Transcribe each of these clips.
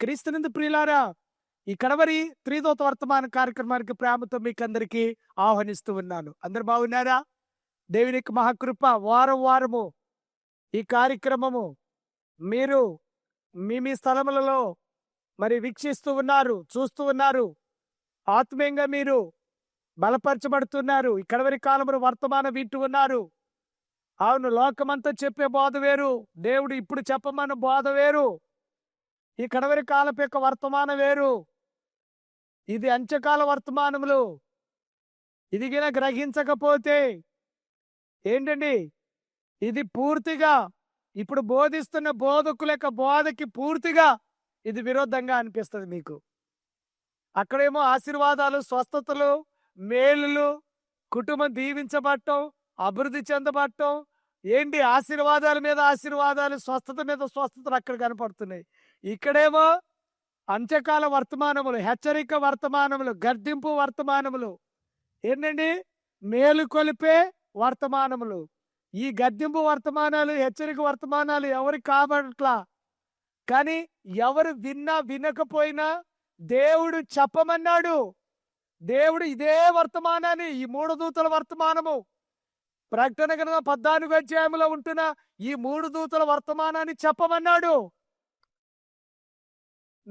క్రీస్తునందు ప్రియులారా ఈ కడవరి త్రిదోత వర్తమాన కార్యక్రమానికి ప్రేమతో మీకు అందరికీ ఆహ్వానిస్తూ ఉన్నాను. అందరు బాగున్నారా? దేవుని యొక్క మహాకృప వారం వారము ఈ కార్యక్రమము మీరు మీ మీ స్థలములలో మరి వీక్షిస్తూ ఉన్నారు చూస్తూ ఉన్నారు. ఆత్మీయంగా మీరు బలపరచబడుతున్నారు. ఈ కడవరి వర్తమానం వింటూ ఉన్నారు. అవును లోకమంతా చెప్పే బోధ వేరు. దేవుడు ఇప్పుడు చెప్పమన్న బోధ వేరు. ఈ కడవరి కాలపు యొక్క వర్తమానం వేరు. ఇది అంత్యకాల వర్తమానములు. ఇదిగిన గ్రహించకపోతే ఏంటండి? ఇది పూర్తిగా ఇప్పుడు బోధిస్తున్న బోధకుల యొక్క బోధకి పూర్తిగా ఇది విరోధంగా అనిపిస్తుంది మీకు. అక్కడేమో ఆశీర్వాదాలు స్వస్థతలు మేలులు కుటుంబం దీవించబడటం అభివృద్ధి చెందబడటం ఏంటి? ఆశీర్వాదాల మీద ఆశీర్వాదాలు స్వస్థత మీద స్వస్థతలు అక్కడ కనపడుతున్నాయి. ఇక్కడేమో అంత్యకాల వర్తమానములు హెచ్చరిక వర్తమానములు గర్దింపు వర్తమానములు. ఏంటండి? మేలు కొలిపే వర్తమానములు. ఈ గద్దింపు వర్తమానాలు హెచ్చరిక వర్తమానాలు ఎవరికి కాబట్లా? కానీ ఎవరు విన్నా వినకపోయినా దేవుడు చెప్పమన్నాడు. దేవుడు ఇదే వర్తమానాన్ని ఈ మూడు దూతల వర్తమానము. ప్రకటన గ్రంథం పద్నాలుగు అధ్యాయంలో ఉంటున్న ఈ మూడు దూతల వర్తమానాన్ని చెప్పమన్నాడు.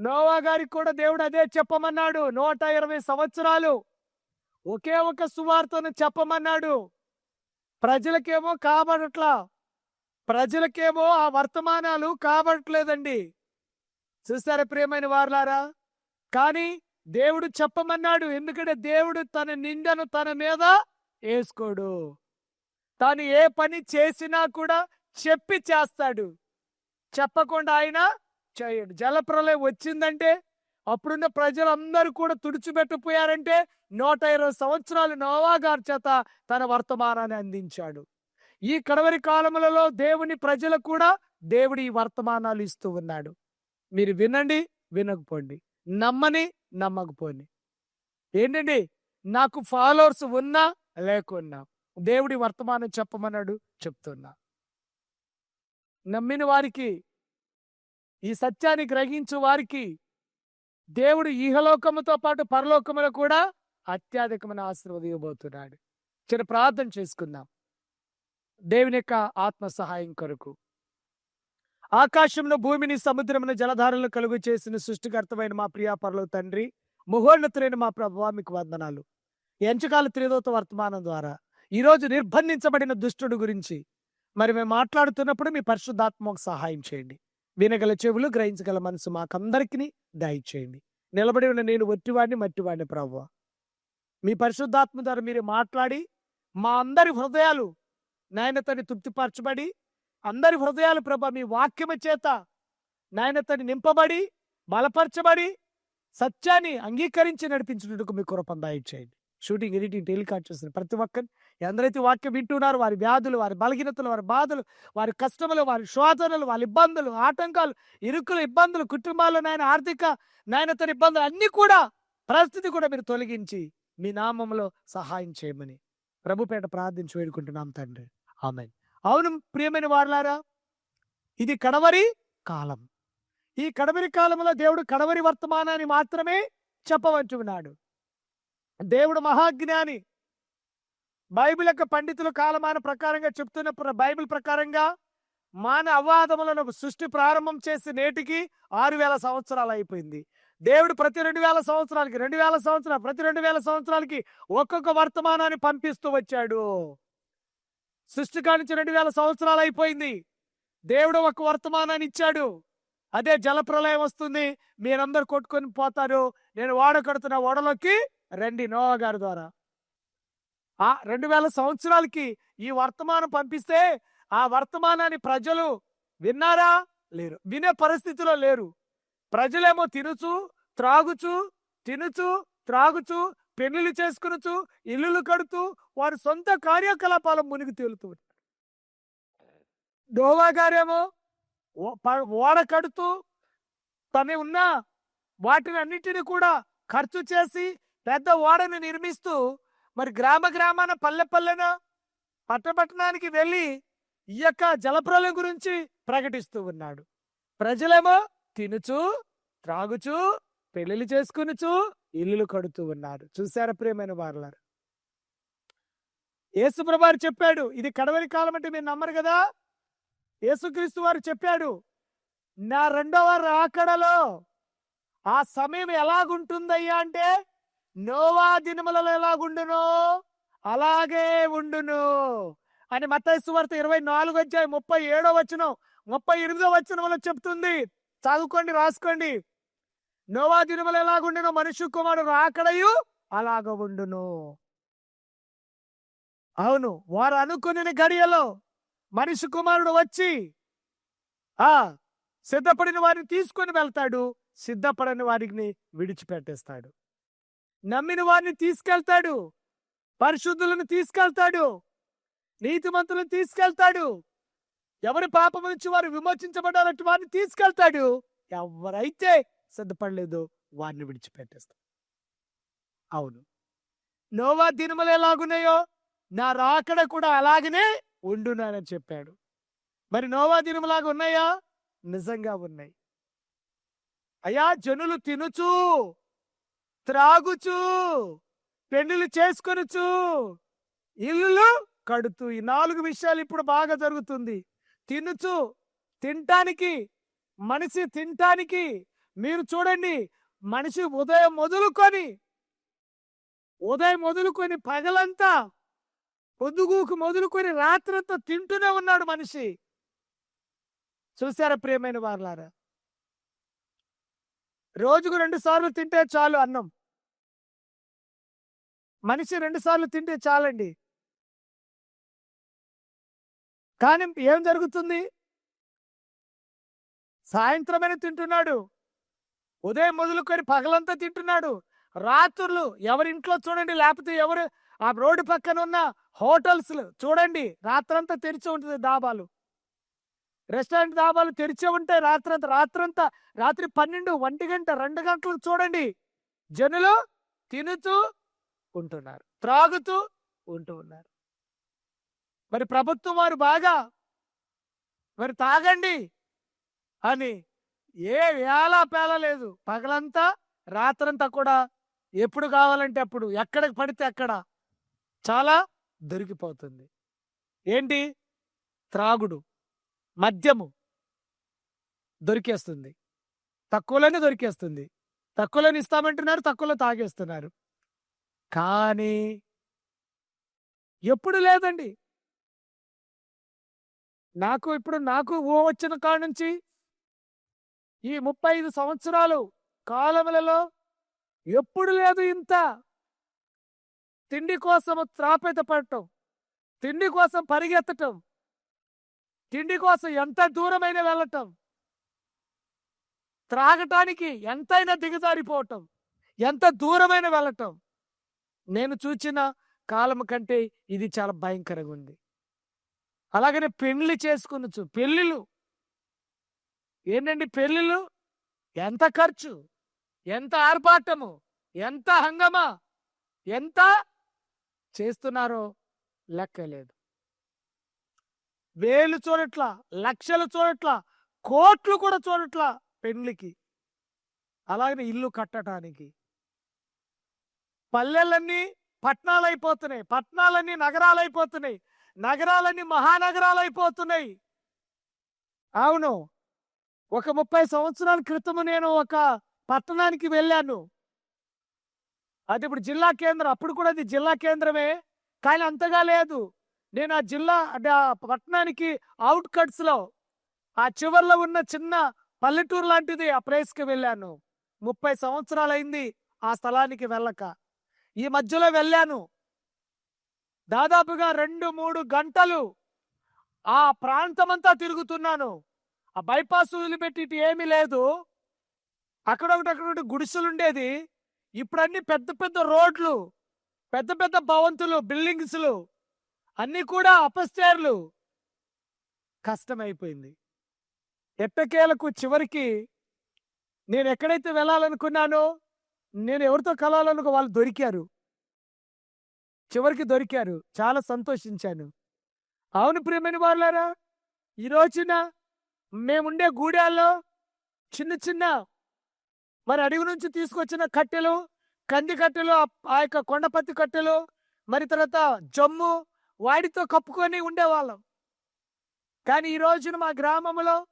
నోవా గారికి కూడా దేవుడు అదే చెప్పమన్నాడు. నూట ఇరవై సంవత్సరాలు ఒకే ఒక సువార్తను చెప్పమన్నాడు. ప్రజలకేమో కాబడట్లా ప్రజలకేమో ఆ వర్తమానాలు కాబడట్లేదండి. చూసారా ప్రియమైన వారులారా? కానీ దేవుడు చెప్పమన్నాడు. ఎందుకంటే దేవుడు తన నిందను తన మీద వేసుకోడు. తాను ఏ పని చేసినా కూడా చెప్పి చేస్తాడు. చెప్పకుండా ఆయన చేయడు జలప్రలయం వచ్చిందంటే అప్పుడున్న ప్రజలందరూ కూడా తుడిచిపెట్టిపోయారంటే నూట ఇరవై సంవత్సరాలు నోవా గారి చేత తన వర్తమానాన్ని అందించాడు. ఈ కడవరి కాలములలో దేవుని ప్రజలకు కూడా దేవుడు ఈ వర్తమానాలు ఇస్తూ ఉన్నాడు. మీరు వినండి వినకపోండి. నమ్మని నమ్మకపోండి ఏంటండి? నాకు ఫాలోవర్స్ ఉన్నా లేకున్నా దేవుడి వర్తమానం చెప్పమన్నాడు చెప్తున్నా. నమ్మిన వారికి ఈ సత్యాన్ని గ్రహించు వారికి దేవుడు ఈహలోకముతో పాటు పరలోకములో కూడా అత్యధికమైన ఆశీర్వాదం ఇవ్వబోతున్నాడు చిన్న ప్రార్థన చేసుకుందాం. దేవుని యొక్క ఆత్మ సహాయం కొరకు. ఆకాశంలో భూమిని సముద్రమును జలధారలు కలుగు చేసిన సృష్టికర్తమైన మా ప్రియా పరలో తండ్రి ముహోన్నతులైన మా ప్రభువా మీకు వందనాలు. ఎంచకాల త్రిదోత వర్తమానం ద్వారా ఈరోజు నిర్బంధించబడిన దుష్టుడు గురించి మరి మేము మాట్లాడుతున్నప్పుడు మీ పరిశుద్ధాత్మకు సహాయం చేయండి. వినగల చెవులు గ్రహించగల మనసు మాకందరికీ దయచేయండి. నిలబడి ఉన్న నేను ఒట్టివాడిని మట్టివాడిని ప్రభు మీ పరిశుద్ధాత్మ ద్వారా మీరు మాట్లాడి మా అందరి హృదయాలు నాయనతని తృప్తిపరచబడి అందరి హృదయాలు ప్రభ మీ వాక్యము చేత నాయనతని నింపబడి బలపరచబడి సత్యాన్ని అంగీకరించి నడిపించినట్టుకు మీ కృప దయచేయండి. షూటింగ్ ఎడిటింగ్ టెలికాస్ట్ చేసిన ప్రతి ఒక్కరిని ఎందరైతే వాక్యం వింటున్నారు వారి వ్యాధులు వారి బలహీనతలు వారి బాధలు వారి కష్టములు వారి శోధనలు వారి ఇబ్బందులు ఆటంకాలు ఇరుకులు ఇబ్బందులు కుటుంబాల్లో నాయన ఆర్థిక నాయనతన ఇబ్బందులు అన్నీ కూడా పరిస్థితి కూడా మీరు తొలగించి మీ నామంలో సహాయం చేయమని ప్రభుపేట ప్రార్థించి వేడుకుంటున్నాం తండ్రి. ఆమె అవును ప్రియమైన వారులారా ఇది కడవరి కాలం. ఈ కడవరి కాలంలో దేవుడు కడవరి వర్తమానాన్ని మాత్రమే చెప్పవంచున్నాడు దేవుడు మహాజ్ఞాని బైబిల్ యొక్క పండితుల కాలమాన ప్రకారంగా చెప్తున్న ప్ర- బైబిల్ ప్రకారంగా మాన అవాదములను సృష్టి ప్రారంభం చేసి నేటికి ఆరు వేల సంవత్సరాలు అయిపోయింది. దేవుడు ప్రతి రెండు వేల సంవత్సరాలకి రెండు వేల సంవత్సరాలు ప్రతి రెండు వేల సంవత్సరాలకి ఒక్కొక్క వర్తమానాన్ని పంపిస్తూ వచ్చాడు. సృష్టి కానించి రెండు వేల సంవత్సరాలు అయిపోయింది. దేవుడు ఒక వర్తమానాన్ని ఇచ్చాడు. అదే జలప్రలయం వస్తుంది. మీరందరూ కొట్టుకొని పోతారు. నేను ఓడ కడుతున్న ఓడలోకి రండి నోవా గారి ద్వారా. ఆ రెండు వేల సంవత్సరాలకి ఈ వర్తమానం పంపిస్తే ఆ వర్తమానాన్ని ప్రజలు విన్నారా? లేరు. వినే పరిస్థితిలో లేరు. ప్రజలేమో తినుచు త్రాగుచు తినుచు త్రాగుచు పెళ్ళిళ్ళు చేసుకునుచు ఇల్లులు కడుతూ వారి సొంత కార్యకలాపాల మునిగి తేలుతూ ఉన్నారు. గారేమో ప- ఓడ కడుతూ తను ఉన్న వాటిని అన్నిటిని కూడా ఖర్చు చేసి పెద్ద ఓడను నిర్మిస్తూ మరి గ్రామ గ్రామాన పల్లె పల్లెన పట్టపట్టణానికి వెళ్ళి ఈ యొక్క జలప్రలయం గురించి ప్రకటిస్తూ ఉన్నాడు. ప్రజలేమో తినుచు త్రాగుచు పెళ్ళిళ్ళు చేసుకునుచు ఇల్లులు కడుతూ ఉన్నారు. చూసారా ప్రియమైన వారులారు? యేసుప్రభారు చెప్పాడు ఇది కడవరి కాలం అంటే మీరు నమ్మరు కదా? యేసుక్రీస్తు వారు చెప్పాడు నా రెండవ రాకడలో ఆ సమయం ఎలాగుంటుందయ్యా అంటే నోవా దినములలో ఎలాగుండునో అలాగే ఉండును. అని మత సువార్త ఇరవై నాలుగు వచ్చాయి ముప్పై ఏడో వచ్చిన ముప్పై ఎనిమిదో వచ్చిన చెప్తుంది. చదువుకోండి రాసుకోండి. నోవా దినములు ఎలాగుండునో మనుషు కుమారుడు రాకడయు అలాగ ఉండును. అవును వారు అనుకుని గడియలో మనిషి కుమారుడు వచ్చి ఆ సిద్ధపడిన వారిని తీసుకొని వెళ్తాడు సిద్ధపడని వారిని విడిచిపెట్టేస్తాడు. నమ్మిన వారిని తీసుకెళ్తాడు. పరిశుద్ధులను తీసుకెళ్తాడు. నీతిమంతులను తీసుకెళ్తాడు. ఎవరి పాపం నుంచి వారు విమోచించబడాలంటే వారిని తీసుకెళ్తాడు. ఎవరైతే సిద్ధపడలేదో వారిని విడిచిపెట్టేస్తాడు. అవును. నోవా దినములు ఎలాగున్నాయో నా రాకడ కూడా అలాగనే ఉండునని చెప్పాడు. మరి నోవా దినములాగా ఉన్నాయా? నిజంగా ఉన్నాయి. అయ్యా జనులు తినుచు త్రాగుచు పెళ్ళిళ్ళు చేసుకొనుచు ఇల్లులు కడుతూ. ఈ నాలుగు విషయాలు ఇప్పుడు బాగా జరుగుతుంది. తినుచు తినటానికి మనిషి తినటానికి మీరు చూడండి మనిషి ఉదయం మొదలుకొని ఉదయం మొదలుకొని పగలంతా పొద్దుగూకు మొదలుకొని రాత్రంతా తింటూనే ఉన్నాడు మనిషి. చూసారా ప్రియమైన వారులారా? రోజుకు రెండు సార్లు తింటే చాలు అన్నం. మనిషి రెండుసార్లు తింటే చాలండి. కానీ ఏం జరుగుతుంది? సాయంత్రమైన తింటున్నాడు. ఉదయం మొదలుకొని పగలంతా తింటున్నాడు. రాత్రులు ఎవరింట్లో చూడండి లేకపోతే ఎవరు ఆ రోడ్డు పక్కన ఉన్న హోటల్స్ చూడండి రాత్రంతా తెరిచి ఉంటుంది డాబాలు రెస్టారెంట్ డాబాలు తెరిచి ఉంటాయి రాత్రంతా రాత్రంతా రాత్రి పన్నెండు ఒంటి గంట రెండు గంటలు చూడండి. జనులు తినుతూ ఉంటున్నారు త్రాగుతూ ఉంటూ ఉన్నారు. మరి ప్రభుత్వం వారు బాగా మరి తాగండి అని ఏ వేళ పేల లేదు. పగలంతా రాత్రంతా కూడా ఎప్పుడు కావాలంటే అప్పుడు ఎక్కడికి పడితే అక్కడ చాలా దొరికిపోతుంది. ఏంటి? త్రాగుడు మద్యము దొరికేస్తుంది. తక్కువలోనే దొరికేస్తుంది. తక్కువలోనే ఇస్తామంటున్నారు తక్కువలో తాగేస్తున్నారు. కానీ ఎప్పుడు లేదండి. నాకు ఇప్పుడు నాకు ఊహ వచ్చిన కాడ నుంచి ఈ ముప్పై ఐదు సంవత్సరాలు కాలములలో ఎప్పుడు లేదు ఇంత. తిండి కోసం త్రాపేత పడటం తిండి కోసం పరిగెత్తటం తిండి కోసం ఎంత దూరమైన వెళ్ళటం త్రాగటానికి ఎంతైనా దిగజారిపోవటం ఎంత దూరమైన వెళ్ళటం. నేను చూచిన కాలం కంటే ఇది చాలా భయంకరంగా ఉంది అలాగనే పెళ్ళి చేసుకునొచ్చు పెళ్ళిళ్ళు. ఏంటండి పెళ్ళిళ్ళు? ఎంత ఖర్చు? ఎంత ఆర్భాటము? ఎంత హంగమా? ఎంత చేస్తున్నారో లెక్కలేదు. వేలు చూడట్ల లక్షలు చూడట్ల కోట్లు కూడా చూడట్ల పెళ్ళికి అలాగనే ఇల్లు కట్టడానికి పల్లెలన్నీ పట్టణాలు అయిపోతున్నాయి పట్టణాలన్నీ నగరాలు అయిపోతున్నాయి నగరాలన్నీ మహానగరాలు అయిపోతున్నాయి అవును. ఒక ముప్పై సంవత్సరాల క్రితము నేను ఒక పట్టణానికి వెళ్ళాను. అది ఇప్పుడు జిల్లా కేంద్రం. అప్పుడు కూడా అది జిల్లా కేంద్రమే. కానీ అంతగా లేదు. నేను ఆ జిల్లా అంటే ఆ పట్టణానికి అవుట్ ఆ చివరిలో ఉన్న చిన్న పల్లెటూరు లాంటిది ఆ ప్లేస్కి వెళ్ళాను. ముప్పై సంవత్సరాలు అయింది ఆ స్థలానికి వెళ్ళక. ఈ మధ్యలో వెళ్ళాను. దాదాపుగా రెండు మూడు గంటలు ఆ ప్రాంతమంతా తిరుగుతున్నాను. ఆ బైపాస్ వదిలిపెట్టి ఏమీ లేదు. అక్కడొకటి అక్కడ గుడిసెలు ఉండేది ఇప్పుడు అన్ని పెద్ద పెద్ద రోడ్లు పెద్ద పెద్ద భవంతులు బిల్డింగ్స్లు అన్నీ కూడా అపస్టేర్లు కష్టమైపోయింది. ఎట్టకేలకు చివరికి నేను ఎక్కడైతే వెళ్ళాలనుకున్నానో నేను ఎవరితో కలవాలనుకో వాళ్ళు దొరికారు. చివరికి దొరికారు. చాలా సంతోషించాను. అవును ప్రియమైన వాళ్ళారా ఈ రోజున మేముండే గూడాల్లో చిన్న చిన్న మరి అడవి నుంచి తీసుకొచ్చిన కట్టెలు కంది కట్టెలు ఆ- యొక్క కొండపత్తి కట్టెలు మరి తర్వాత జమ్ము వాటితో కప్పుకొని ఉండేవాళ్ళం. కానీ ఈ రోజున మా గ్రామంలో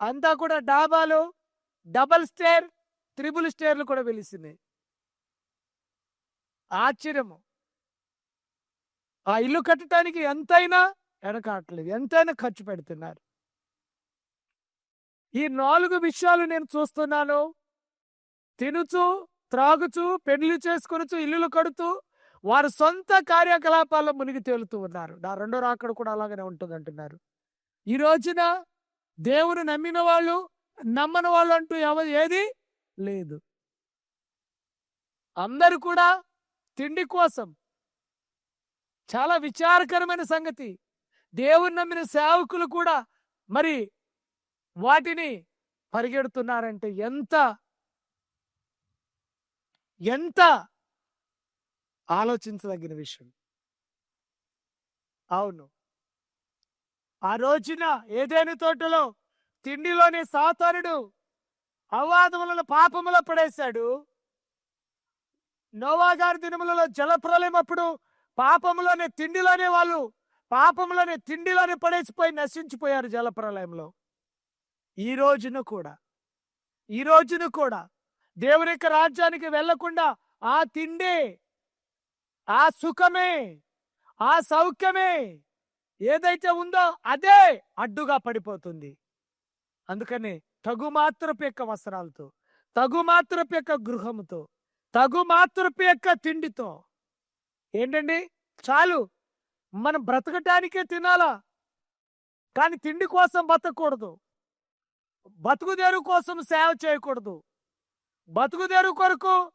అంతా కూడా డాబాలు డబల్ స్టేర్ త్రిబుల్ స్టేర్లు కూడా వెలిసినాయి. ఆశ్చర్యము. ఆ ఇల్లు కట్టడానికి ఎంతైనా వెనకాటలేదు ఎంతైనా ఖర్చు పెడుతున్నారు. ఈ నాలుగు విషయాలు నేను చూస్తున్నాను. తినుచు త్రాగుచు పెళ్ళి చేసుకొనుచు ఇల్లులు కడుతూ వారు సొంత కార్యకలాపాల్లో మునిగి తేలుతూ ఉన్నారు. నా రెండో రాకడ కూడా అలాగనే ఉంటుంది అంటున్నారు ఈ రోజున దేవుని నమ్మిన వాళ్ళు నమ్మని వాళ్ళు అంటూ ఏది? లేదు. అందరు కూడా తిండి కోసం. చాలా విచారకరమైన సంగతి. దేవుని నమ్మిన సేవకులు కూడా మరి వాటిని పరిగెడుతున్నారంటే ఎంత ఎంత ఆలోచించదగిన విషయం. అవును. ఆ రోజున ఏదేని తోటలో తిండిలోని సాతానుడు అవాదములను పాపములో పడేశాడు. నోవాగారి దినములలో జలప్రలయం అప్పుడు పాపంలోనే తిండిలోనే వాళ్ళు పాపంలోనే తిండిలోనే పడేసిపోయి నశించిపోయారు జలప్రలయంలో. ఈ రోజున కూడా ఈ రోజున కూడా దేవుని యొక్క రాజ్యానికి వెళ్ళకుండా ఆ తిండే ఆ సుఖమే ఆ సౌఖ్యమే ఏదైతే ఉందో అదే అడ్డుగా పడిపోతుంది. అందుకని తగుమాత్రపు యొక్క వస్త్రాలతో తగుమాత్రపు యొక్క గృహముతో తగుమాత్రపు యొక్క తిండితో. ఏంటండి? చాలు. మనం బ్రతకటానికే తినాలా? కానీ తిండి కోసం బతకూడదు. బతుకుదేరు కోసం సేవ చేయకూడదు. బతుకుదేరు కొరకు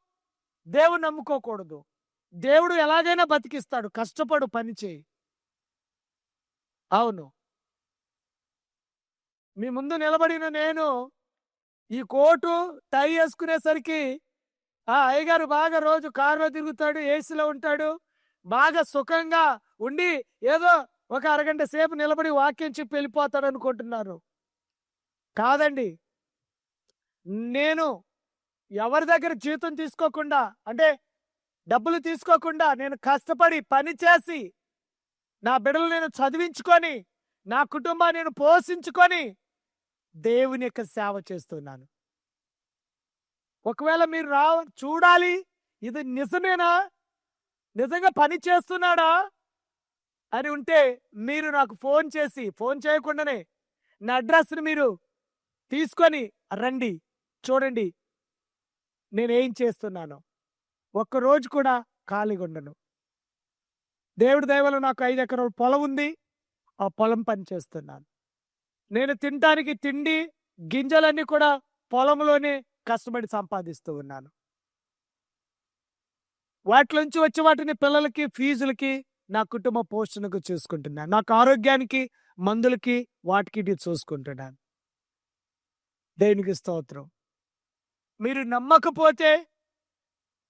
దేవుడు నమ్ముకోకూడదు. దేవుడు ఎలాగైనా బతికిస్తాడు. కష్టపడు పని చేయి. అవును. మీ ముందు నిలబడిన నేను ఈ కోటు టై వేసుకునేసరికి ఆ అయ్యగారు బాగా రోజు కారులో తిరుగుతాడు ఏసీలో ఉంటాడు బాగా సుఖంగా ఉండి ఏదో ఒక అరగంట సేపు నిలబడి వాక్యం చెప్పి వెళ్ళిపోతాడు అనుకుంటున్నారు. కాదండి. నేను ఎవరి దగ్గర జీతం తీసుకోకుండా అంటే డబ్బులు తీసుకోకుండా నేను కష్టపడి పని చేసి నా బిడ్డలు నేను చదివించుకొని నా కుటుంబాన్ని నేను పోషించుకొని దేవుని యొక్క సేవ చేస్తున్నాను. ఒకవేళ మీరు రా చూడాలి ఇది నిజమేనా? నిజంగా పని చేస్తున్నాడా? అని ఉంటే మీరు నాకు ఫోన్ చేసి ఫోన్ చేయకుండానే నా అడ్రస్ని మీరు తీసుకొని రండి చూడండి నేనేం చేస్తున్నాను. ఒక్కరోజు కూడా ఖాళీగా ఉండను. దేవుడి దయవల్ల నాకు ఐదు ఎకరాల పొలం ఉంది. ఆ పొలం పని చేస్తున్నాను. నేను తినటానికి తిండి గింజలన్నీ కూడా పొలంలోనే కష్టపడి సంపాదిస్తూ ఉన్నాను. వాటిలోంచి వచ్చే వాటిని పిల్లలకి ఫీజులకి నా కుటుంబ పోషణకు చూసుకుంటున్నాను. నాకు ఆరోగ్యానికి మందులకి వాటికి చూసుకుంటున్నాను. దేవునికి స్తోత్రం. మీరు నమ్మకపోతే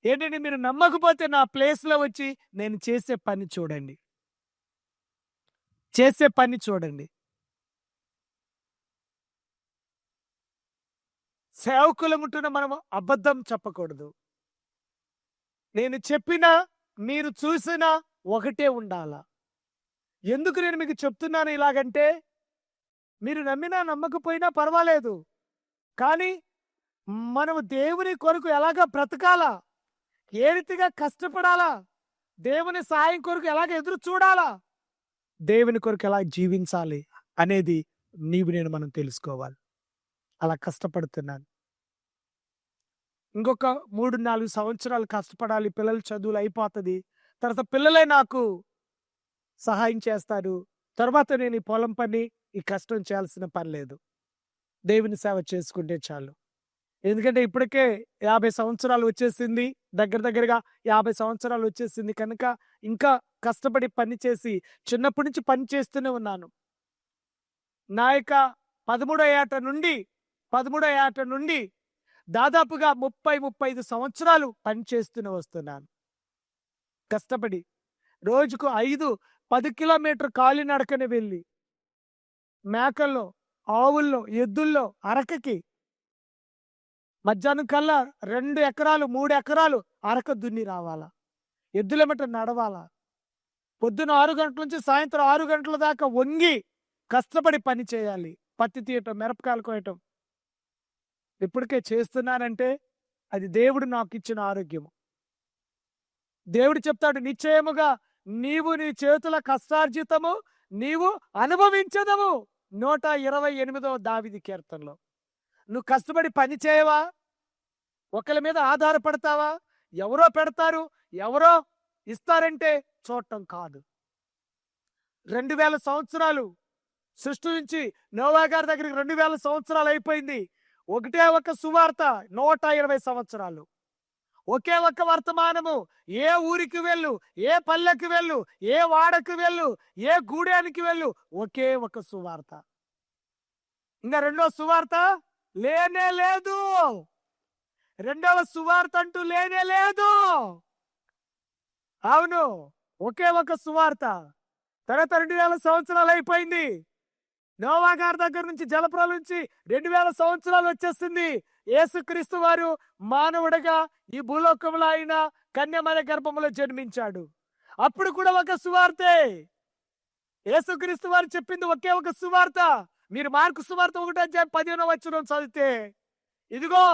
ఏంటంటే మీరు నమ్మకపోతే నా ప్లేస్లో వచ్చి నేను చేసే పని చూడండి. చేసే పని చూడండి. సేవకులముంటున్న మనం అబద్ధం చెప్పకూడదు. నేను చెప్పినా మీరు చూసినా ఒకటే ఉండాలా. ఎందుకు నేను మీకు చెప్తున్నాను ఇలాగంటే మీరు నమ్మినా నమ్మకపోయినా పర్వాలేదు. కానీ మనము దేవుని కొరకు ఎలాగ బ్రతకాలా? ఏ రీతిగా కష్టపడాలా? దేవుని సాయం కొరకు ఎలాగ ఎదురు చూడాలా? దేవుని కొరకు ఎలా జీవించాలి అనేది నీవు నేను మనం తెలుసుకోవాలి. అలా కష్టపడుతున్నాను. ఇంకొక మూడు నాలుగు సంవత్సరాలు కష్టపడాలి పిల్లల చదువులు అయిపోతుంది. తర్వాత పిల్లలే నాకు సహాయం చేస్తారు. తర్వాత నేను ఈ పొలం పని ఈ కష్టం చేయాల్సిన పని లేదు. దేవుని సేవ చేసుకుంటే చాలు. ఎందుకంటే ఇప్పటికే యాభై సంవత్సరాలు వచ్చేసింది. దగ్గర దగ్గరగా యాభై సంవత్సరాలు వచ్చేసింది. కనుక ఇంకా కష్టపడి పని చేసి చిన్నప్పటి నుంచి పని చేస్తూనే ఉన్నాను. నా యొక్క పదమూడో ఏట నుండి పదమూడో ఏట నుండి దాదాపుగా ముప్పై ముప్పై ఐదు సంవత్సరాలు పని చేస్తూనే వస్తున్నాను. కష్టపడి రోజుకు ఐదు పది కిలోమీటర్ కాలినడకని వెళ్ళి మేకల్లో ఆవుల్లో ఎద్దుల్లో అరకకి మధ్యాహ్నం కల్లా రెండు ఎకరాలు మూడు ఎకరాలు అరక దున్ని రావాలా? ఎద్దులెమట నడవాలా? పొద్దున ఆరు గంటల నుంచి సాయంత్రం ఆరు గంటల దాకా వంగి కష్టపడి పని చేయాలి. పత్తి తీయటం మిరపకాయలు కోయటం ఇప్పటికే చేస్తున్నానంటే అది దేవుడు నాకు ఇచ్చిన ఆరోగ్యము. దేవుడు చెప్తాడు నిశ్చయముగా నీవు నీ చేతుల కష్టార్జితము నీవు అనుభవించదము. నూట ఇరవై ఎనిమిదవ దావిది కీర్తనలో. నువ్వు కష్టపడి పని చేయవా? ఒకరి మీద ఆధారపడతావా? ఎవరో పెడతారు ఎవరో ఇస్తారంటే చూడటం కాదు. రెండు వేల సంవత్సరాలు సృష్టి నుంచి నోవా గారి దగ్గరికి రెండు వేల సంవత్సరాలు అయిపోయింది. ఒకటే ఒక సువార్త నూట ఇరవై సంవత్సరాలు. ఒకే ఒక్క వర్తమానము. ఏ ఊరికి వెళ్ళు ఏ పల్లెకి వెళ్ళు ఏ వాడకు వెళ్ళు ఏ గూడానికి వెళ్ళు ఒకే ఒక సువార్త. ఇంకా రెండో సువార్త లేనే లేదు. రెండవ సువార్త అంటూ లేనే లేదు. అవును ఒకే ఒక సువార్త. తర్వాత రెండు వేల సంవత్సరాలు అయిపోయింది. నోవా గారి దగ్గర నుంచి జలప్రల నుంచి రెండు వేల సంవత్సరాలు వచ్చేసింది. యేసుక్రీస్తు వారు మానవుడిగా ఈ భూలోకంలో ఆయన కన్యమల గర్భంలో జన్మించాడు. అప్పుడు కూడా ఒక సువార్తే. యేసుక్రీస్తు వారు చెప్పింది ఒకే ఒక సువార్త. మీరు మార్కు సువార్త ఒకటే అధ్యాయం పదిహేనో వచ్చిన చదివితే ఇదిగో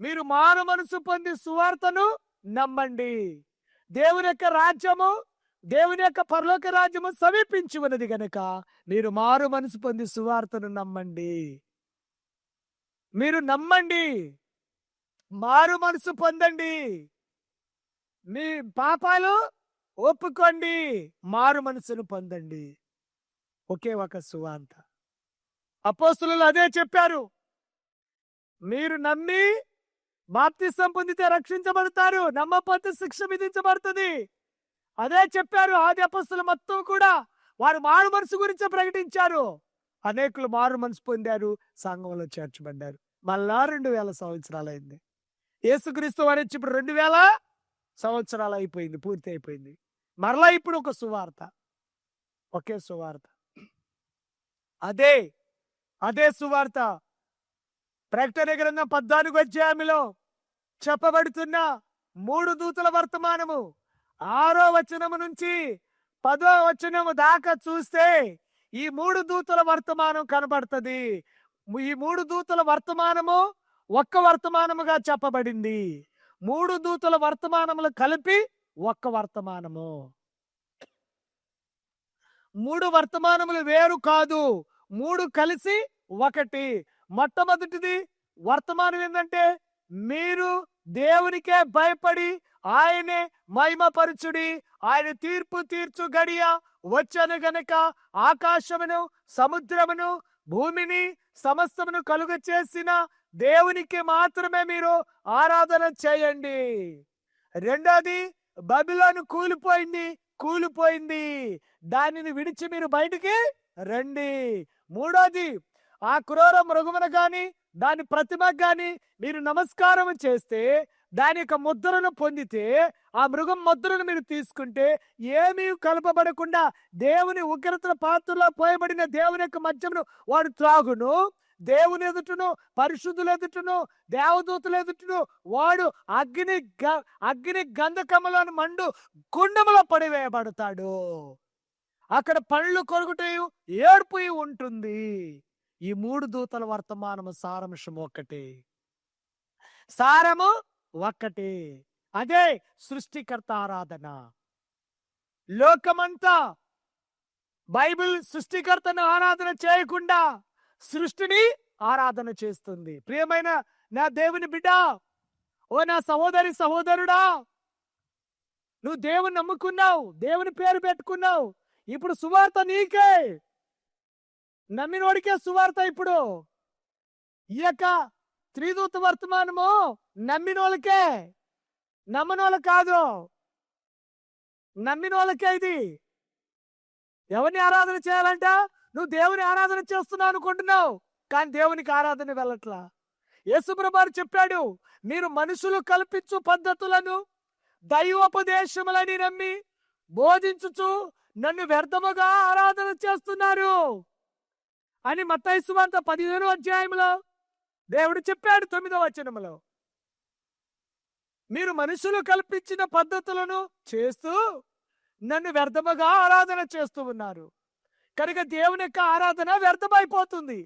మీరు మాన మనసు పొంది సువార్తను నమ్మండి. దేవుని యొక్క రాజ్యము దేవుని యొక్క పరలోక రాజ్యము సమీపించి ఉన్నది గనక మీరు మారు మనసు పొంది సువార్తను నమ్మండి. మీరు నమ్మండి. మారు మనసు పొందండి. మీ పాపాలు ఒప్పుకోండి. మారు మనసును పొందండి. ఒకే ఒక సువార్త. అపోస్తులు అదే చెప్పారు. మీరు నమ్మి బాప్తిసం పొందితే రక్షించబడతారు. నమ్మపోతే శిక్ష విధించబడుతుంది. అదే చెప్పారు ఆది అపస్తులు మొత్తం కూడా. వారు మారు మనసు గురించి ప్రకటించారు. అనేకులు మారు మనసు పొందారు సంఘంలో చేర్చబడ్డారు. మళ్ళా రెండు వేల సంవత్సరాలు అయింది యేసుక్రీస్తు వారి వచ్చి ఇప్పుడు రెండు వేల సంవత్సరాలు అయిపోయింది పూర్తి అయిపోయింది. మరలా ఇప్పుడు ఒక సువార్త. ఒకే సువార్త. అదే అదే సువార్త. ప్రకటన గ్రంథం పద్నాలుగు అధ్యాయంలో చెప్పబడుతున్న మూడు దూతల వర్తమానము. ఆరో వచనము నుంచి పదో వచనము దాకా చూస్తే ఈ మూడు దూతల వర్తమానం కనబడుతుంది. ఈ మూడు దూతల వర్తమానము ఒక్క వర్తమానముగా చెప్పబడింది. మూడు దూతల వర్తమానములు కలిపి ఒక్క వర్తమానము. మూడు వర్తమానములు వేరు కాదు. మూడు కలిసి ఒకటి. మొట్టమొదటిది వర్తమానం ఏంటంటే మీరు దేవునికే భయపడి ఆయనే మహిమపరుచుడి. ఆయన తీర్పు తీర్చు గడియ వచ్చను గనక ఆకాశమును సముద్రమును భూమిని సమస్తమును కలుగ చేసిన దేవునికి మాత్రమే మీరు ఆరాధన చేయండి. రెండోది బబిలోను కూలిపోయింది కూలిపోయింది. దానిని విడిచి మీరు బయటికి రండి. మూడోది ఆ క్రూర మృగమున గాని దాని ప్రతిమ గాని మీరు నమస్కారం చేస్తే దాని యొక్క ముద్రను పొందితే ఆ మృగం ముద్రను మీరు తీసుకుంటే ఏమీ కలపబడకుండా దేవుని ఉగ్రతల పాత్రలో పోయబడిన దేవుని యొక్క మద్యమును వాడు త్రాగును. దేవుని ఎదుటను పరిశుద్ధులు ఎదుటను దేవదూతుల ఎదుటను వాడు అగ్ని గ- అగ్ని గంధకములను మండు గుండములో పడివేయబడతాడు. అక్కడ పళ్ళు కొరుకుటయు ఏడుపు ఉంటుంది. ఈ మూడు దూతల వర్తమానము సారాంశం ఒక్కటి. సారము ఒక్కటే. అదే సృష్టికర్త ఆరాధన లోకమంతా బైబిల్ సృష్టికర్తను ఆరాధన చేయకుండా సృష్టిని ఆరాధన చేస్తుంది. ప్రియమైన నా దేవుని బిడ్డ ఓ నా సహోదరి సహోదరుడా నువ్వు దేవుని నమ్ముకున్నావు దేవుని పేరు పెట్టుకున్నావు. ఇప్పుడు సువార్త నీకే. నమ్మినోడికే సువార్త ఇప్పుడు. ఈ యొక్క త్రిదూత వర్తమానము నమ్మినోళ్ళకే. నమ్మనోళ్ళ కాదు. నమ్మినోళ్ళకే ఇది. ఎవరిని ఆరాధన చేయాలంట? నువ్వు దేవుని ఆరాధన చేస్తున్నావు అనుకుంటున్నావు. కానీ దేవునికి ఆరాధన వెళ్ళట్లా. యేసుప్రభారు చెప్పాడు మీరు మనుషులు కల్పించు పద్ధతులను దైవోపదేశములని నమ్మి బోధించుచు నన్ను వ్యర్థముగా ఆరాధన చేస్తున్నారు. అని మత్తైసు వార్త పదిహేను అధ్యాయంలో దేవుడు చెప్పాడు తొమ్మిదో వచనములో. మీరు మనుషులు కల్పించిన పద్ధతులను చేస్తూ నన్ను వ్యర్థముగా ఆరాధన చేస్తూ ఉన్నారు. కనుక దేవుని యొక్క ఆరాధన వ్యర్థమైపోతుంది.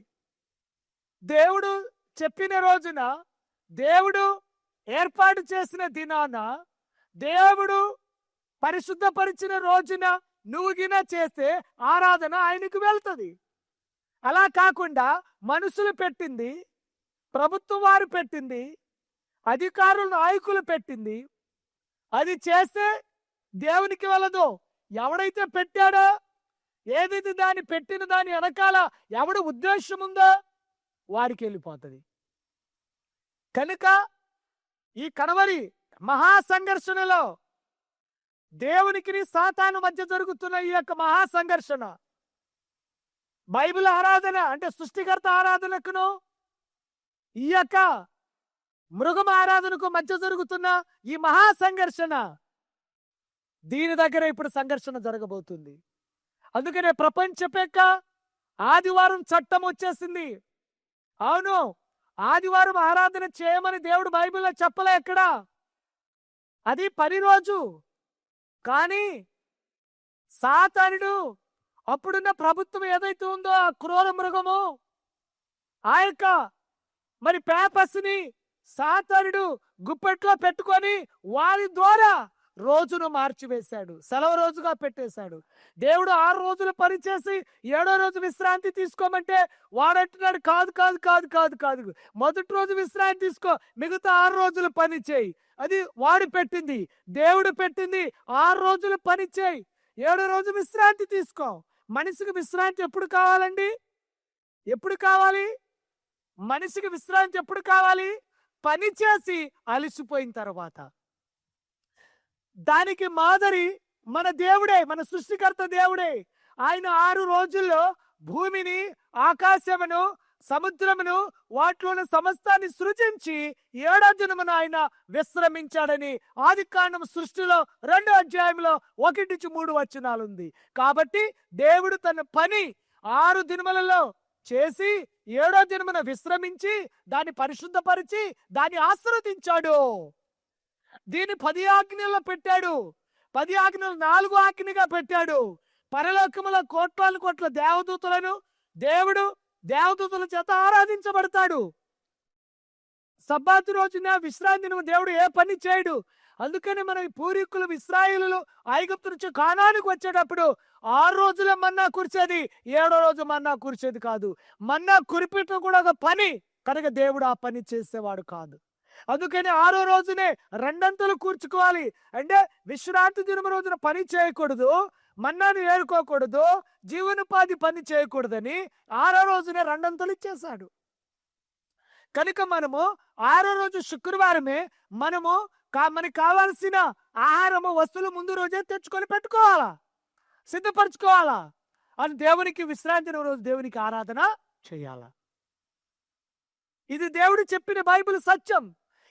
దేవుడు చెప్పిన రోజున దేవుడు ఏర్పాటు చేసిన దినాన దేవుడు పరిశుద్ధపరిచిన రోజున నువ్వు గిన చేస్తే ఆరాధన ఆయనకు వెళ్తుంది. అలా కాకుండా మనుషులు పెట్టింది ప్రభుత్వం వారు పెట్టింది అధికారులు నాయకులు పెట్టింది. అది చేస్తే దేవునికి వెళ్ళదు. ఎవడైతే పెట్టాడో ఏదైతే దాన్ని పెట్టిన దాని వెనకాల ఎవడు ఉద్దేశం ఉందో వారికి వెళ్ళిపోతుంది. కనుక ఈ కడవరి మహా సంఘర్షణలో దేవునికి సాతాను మధ్య జరుగుతున్న ఈ యొక్క మహా సంఘర్షణ బైబిల్ ఆరాధన అంటే సృష్టికర్త ఆరాధనకును ఈ యొక్క మృగం ఆరాధనకు మధ్య జరుగుతున్న ఈ మహా సంఘర్షణ దీని దగ్గర ఇప్పుడు సంఘర్షణ జరగబోతుంది. అందుకనే ప్రపంచపెక్క ఆదివారం చట్టం వచ్చేసింది. అవును ఆదివారం ఆరాధన చేయమని దేవుడు బైబిల్లో చెప్పలే ఎక్కడ? అది పని రోజు. కానీ సాతానుడు అప్పుడున్న ప్రభుత్వం ఏదైతే ఉందో ఆ క్రూర మృగము ఆ యొక్క మరి పేపర్స్ని సాతానుడు గుప్పెట్లో పెట్టుకొని వారి ద్వారా రోజును మార్చివేశాడు సెలవు రోజుగా పెట్టేశాడు. దేవుడు ఆరు రోజులు పనిచేసి ఏడో రోజు విశ్రాంతి తీసుకోమంటే వాడంటున్నాడు కాదు కాదు కాదు కాదు కాదు. మొదటి రోజు విశ్రాంతి తీసుకో మిగతా ఆరు రోజులు పని చేయి. అది వాడు పెట్టింది దేవుడు పెట్టింది ఆరు రోజులు పని చేయి. ఏడో రోజు విశ్రాంతి తీసుకో. మనిషికి విశ్రాంతి ఎప్పుడు కావాలండి? ఎప్పుడు కావాలి? మనిషికి విశ్రాంతి ఎప్పుడు కావాలి? పని చేసి అలసిపోయిన తర్వాత. దానికి మాదిరి మన దేవుడే మన సృష్టికర్త దేవుడే ఆయన ఆరు రోజుల్లో భూమిని ఆకాశమును సముద్రమును వాటిలోని సమస్తాన్ని సృజించి ఏడో దినమున ఆయన విశ్రమించాడని ఆది కాండం సృష్టిలో రెండో అధ్యాయంలో ఒకటి నుంచి మూడు వచనాలు ఉంది కాబట్టి దేవుడు తన పని ఆరు దినములలో చేసి ఏడో దినమున విశ్రమించి దాన్ని పరిశుద్ధపరిచి దాన్ని ఆశీర్వదించాడు. దీన్ని పది ఆజ్ఞల్లో పెట్టాడు. పది ఆజ్ఞలు నాలుగు ఆజ్ఞగా పెట్టాడు. పరలోకముల కోట్లాను కోట్ల దేవదూతలను దేవుడు దేవదూతల చేత ఆరాధించబడతాడు. సబ్బాతి రోజున విశ్రాంతి దేవుడు ఏ పని చేయడు. అందుకని మన ఈ పూర్వీకులు ఇస్రాయిలు ఐగుప్తు నుంచి కానానికి వచ్చేటప్పుడు ఆరు రోజుల మన్నా కురిసేది ఏడో రోజు మన్నా కురిసేది కాదు. మన్నా కురిపించడం కూడా ఒక పని కనుక దేవుడు ఆ పని చేసేవాడు కాదు. అందుకని ఆరో రోజునే రెండంతలు కూర్చుకోవాలి. అంటే విశ్రాంతి దినం రోజున పని చేయకూడదు మన్నాను ఏరుకోకూడదు జీవనోపాధి పని చేయకూడదని ఆరో రోజునే రెండంతలు ఇచ్చేశాడు. కనుక మనము ఆరో రోజు శుక్రవారమే మనము కా మనకి కావాల్సిన ఆహారము వస్తువులు ముందు రోజే తెచ్చుకొని పెట్టుకోవాలా? సిద్ధపరచుకోవాలా? అని దేవునికి విశ్రాంతి రోజు దేవునికి ఆరాధన చేయాలా? ఇది దేవుడు చెప్పిన బైబిల్ సత్యం.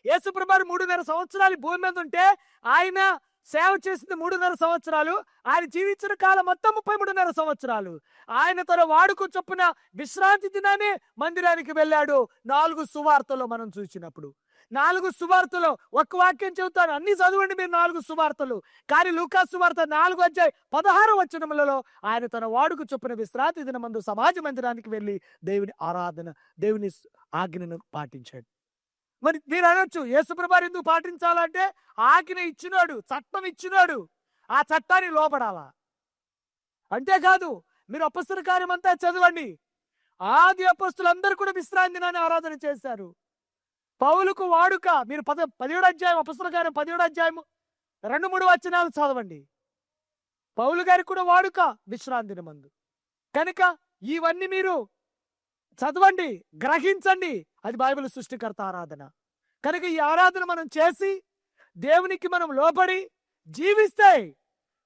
యేసుప్రభారు మూడున్నర సంవత్సరాలు భూమి మీద ఉంటే ఆయన సేవ చేసింది మూడున్నర సంవత్సరాలు ఆయన జీవించిన కాలం మొత్తం ముప్పై మూడున్నర సంవత్సరాలు. ఆయన తన వాడుకు చొప్పున విశ్రాంతి దినాన్ని మందిరానికి వెళ్ళాడు. నాలుగు సువార్తలు మనం చూసినప్పుడు. నాలుగు సువార్తలు ఒక్క వాక్యం చెబుతాను. అన్ని చదవండి మీరు నాలుగు సువార్తలు. కానీ లూకా సువార్త నాలుగు అధ్యాయ పదహారు వచనములలో ఆయన తన వాడుకు చొప్పున విశ్రాంతి దినమందు సమాజ మందిరానికి వెళ్ళి దేవుని ఆరాధన దేవుని ఆజ్ఞను పాటించాడు. మరి మీరు అనొచ్చు యేసుప్రభారు ఎందుకు పాటించాలంటే ఆజ్ఞ ఇచ్చినాడు చట్టం ఇచ్చినాడు. ఆ చట్టాన్ని లోపడాలా అంతేకాదు మీరు అపస్తుల కార్యం అంతా చదవండి. ఆది అపస్తులందరూ కూడా విశ్రాంతి దినాన్ని ఆరాధన చేశారు. పౌలుకు వాడుక. మీరు పద పదిహేడు అధ్యాయం అపస్తుల కార్యం పదిహేడు అధ్యాయం రెండు మూడు వచనాలు చదవండి. పౌలు గారికి కూడా వాడుక విశ్రాంతి మందు కనుక ఇవన్నీ మీరు చదవండి గ్రహించండి. అది బైబిల్ సృష్టికర్త ఆరాధన. కనుక ఈ ఆరాధన మనం చేసి దేవునికి మనం లోబడి జీవిస్తే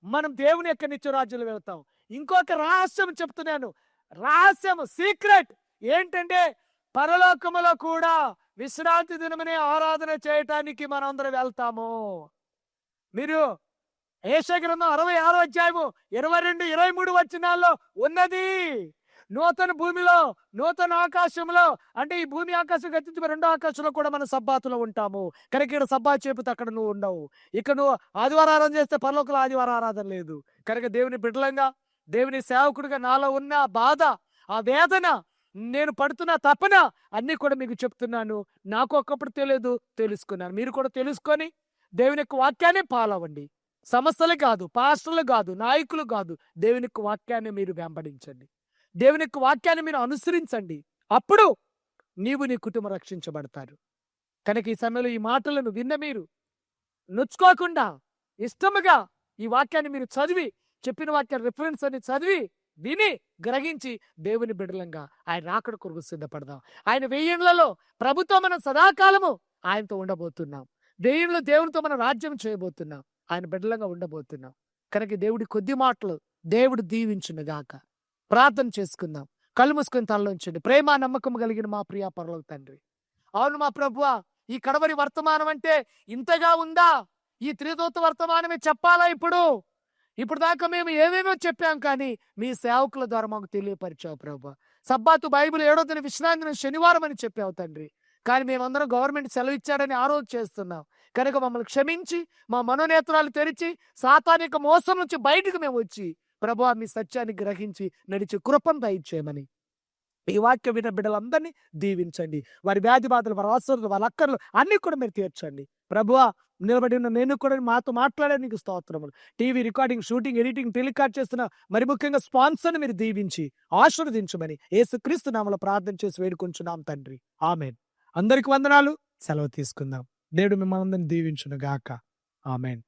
మనం దేవుని యొక్క నిత్యరాజ్యంలో వెళ్తాం. ఇంకొక రహస్యం చెప్తున్నాను. రహస్యం సీక్రెట్ ఏంటంటే పరలోకములో కూడా విశ్రాంతి దినమనే ఆరాధన చేయటానికి మనందరం వెళ్తాము. మీరు ఏష గ్రంథం అరవై ఆరో అధ్యాయము ఇరవై రెండు ఇరవై మూడు వచనాల్లో ఉన్నది. నూతన భూమిలో నూతన ఆకాశంలో అంటే ఈ భూమి ఆకాశం గతించి రెండో ఆకాశంలో కూడా మన సబ్బాతులో ఉంటాము. కనుక ఇక్కడ సబ్బా చేపితే అక్కడ నువ్వు ఉండవు. ఇక నువ్వు ఆదివారం ఆరాధన చేస్తే పరలోకలో ఆదివారం ఆరాధన లేదు. కనుక దేవుని బిడ్డలంగా దేవుని సేవకుడిగా నాలో ఉన్న బాధ ఆ వేదన నేను పడుతున్న తపన అన్ని కూడా మీకు చెప్తున్నాను. నాకు ఒక్కప్పుడు తెలియదు తెలుసుకున్నాను. మీరు కూడా తెలుసుకొని దేవుని యొక్క వాక్యాన్ని పాలవండి. సమస్యలు కాదు పాస్టర్లు కాదు నాయకులు కాదు దేవుని యొక్క వాక్యాన్ని మీరు వెంబడించండి. దేవుని యొక్క వాక్యాన్ని మీరు అనుసరించండి. అప్పుడు నీవు నీ కుటుంబం రక్షించబడతారు. కనుక ఈ సమయంలో ఈ మాటలను విన్న మీరు నొచ్చుకోకుండా ఇష్టముగా ఈ వాక్యాన్ని మీరు చదివి చెప్పిన వాక్య రిఫరెన్స్ అని చదివి విని గ్రహించి దేవుని బిడలంగా ఆయన రాకడ కొరకు సిద్ధపడదాం. ఆయన వెయ్యేళ్ళలో ప్రభుత్వం మనం సదాకాలము ఆయనతో ఉండబోతున్నాం. వెయ్యేళ్ళు దేవునితో మనం రాజ్యం చేయబోతున్నాం. ఆయన బిడ్డలంగా ఉండబోతున్నాం. కనుక దేవుడి కొద్ది మాటలు దేవుడు దీవించును గాక. ప్రార్థన చేసుకుందాం. కళ్ళు మూసుకొని తలలోంచండి ప్రేమ నమ్మకం కలిగిన మా ప్రియ పరలోక తండ్రి. అవును మా ప్రభువా ఈ కడవరి వర్తమానం అంటే ఇంతగా ఉందా? ఈ త్రిదోత వర్తమానమే చెప్పాలా ఇప్పుడు? ఇప్పుడు దాకా మేము ఏమేమో చెప్పాం కానీ మీ సేవకుల ద్వారా మాకు తెలియపరిచావు ప్రభు. సబ్బాతు బైబిల్ ఏడో దిన విశ్రాంతి శనివారం అని చెప్పావు తండ్రి. కానీ మేమందరం గవర్నమెంట్ సెలవు ఇచ్చాడని ఆరోజు చేస్తున్నాం. కనుక మమ్మల్ని క్షమించి మా మనోనేత్రాలు తెరిచి సాతానిక మోసం నుంచి బయటకు మేము వచ్చి ప్రభు మీ సత్యాన్ని గ్రహించి నడిచి కృపను దయచేయమని. ఈ వాక్యం విన్న బిడ్డలందరినీ దీవించండి. వారి వ్యాధి బాధలు వారి అవసరాలు వారి అక్కర్లు అన్ని కూడా మీరు తీర్చండి. ప్రభువా నిలబడి ఉన్న నేను కూడా మాతో మాట్లాడే నీకు స్తోత్రములు. TV recording shooting editing telecast చేస్తున్న మరి ముఖ్యంగా స్పాన్సర్ని మీరు దీవించి ఆశీర్వదించమని ఏసుక్రీస్తు నామలో ప్రార్థన చేసి వేడుకుంటున్నాం తండ్రి. ఆమెన్. అందరికి వందనాలు. సెలవు తీసుకుందాం. దేవుడు మిమ్మల్ని దీవించును గాక ఆమెన్.